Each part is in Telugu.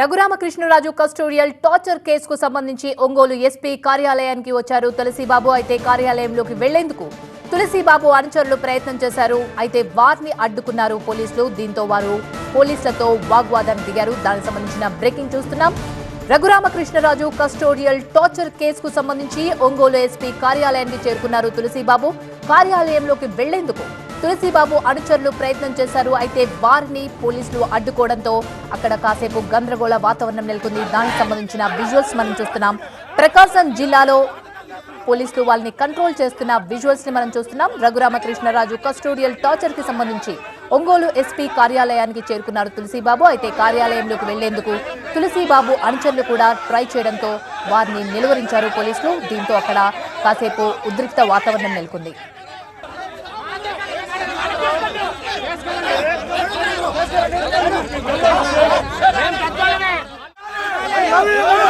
రఘురామకృష్ణరాజు కస్టోడియల్ టార్చర్ కేసుకు సంబంధించి ఒంగోలు ఎస్పీ కార్యాలయానికి వచ్చారు. తులసిబాబు అయితే కార్యాలయంలోకి వెళ్ళేందుకు తులసిబాబు అనుచరులు ప్రయత్నం చేశారు. అయితే వారిని అడ్డుకున్నారు పోలీసులు. దీంతో వారు పోలీసులతో వాగ్వాదానికి దిగారు. దానికి సంబంధించిన బ్రేకింగ్ చూస్తున్నాం. రఘురామకృష్ణరాజు కస్టోడియల్ టార్చర్ కేసుకు సంబంధించి ఒంగోలు ఎస్పీ కార్యాలయానికి చేరుకున్నారు తులసిబాబు. కార్యాలయంలోకి వెళ్ళేందుకు తులసిబాబు అనుచరులు ప్రయత్నం చేశారు. అయితే వారిని పోలీసులు అడ్డుకోవడంతో అక్కడ కాసేపు గందరగోళ వాతావరణం నెలకొంది. దానికి సంబంధించిన విజువల్స్ మనం చూస్తున్నాం. ప్రకాశం జిల్లాలో పోలీసులు వాళ్ళని కంట్రోల్ చేస్తున్న విజువల్స్ని మనం చూస్తున్నాం. రఘురామకృష్ణరాజు కస్టోడియల్ టార్చర్కి సంబంధించి ఒంగోలు ఎస్పీ కార్యాలయానికి చేరుకున్నారు తులసిబాబు. అయితే కార్యాలయంలోకి వెళ్ళేందుకు తులసిబాబు అనుచరులు కూడా ట్రై చేయడంతో వారిని నిలువరించారు పోలీసులు. దీంతో అక్కడ కాసేపు ఉద్రిక్త వాతావరణం నెలకొంది. Vamos!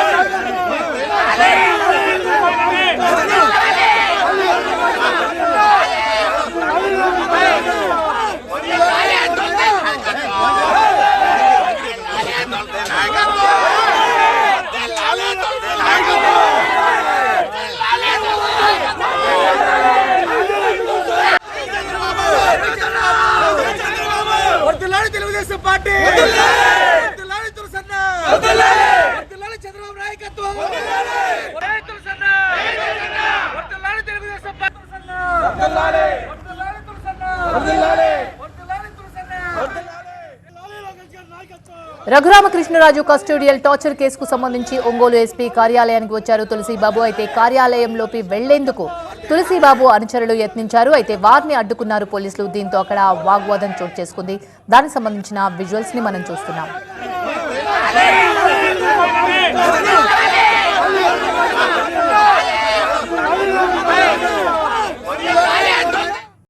వర్ధిల్లాలి తెలుగుదేశం పార్టీ! తులసన్న! చంద్రబాబు నాయకత్వం! Telugu Desam party! Raghurama Krishna Raju custodial torture కేసుకు సంబంధించి ఒంగోలు ఎస్పీ కార్యాలయానికి వచ్చారు తులసిబాబు. అయితే కార్యాలయంలోకి వెళ్ళేందుకు తులసిబాబు అనుచరులు యత్నించారు. అయితే వారిని అడ్డుకున్నారు పోలీసులు. దీంతో అక్కడ వాగ్వాదం చోటు చేసుకుంది. దానికి సంబంధించిన విజువల్స్ని మనం చూస్తున్నాం.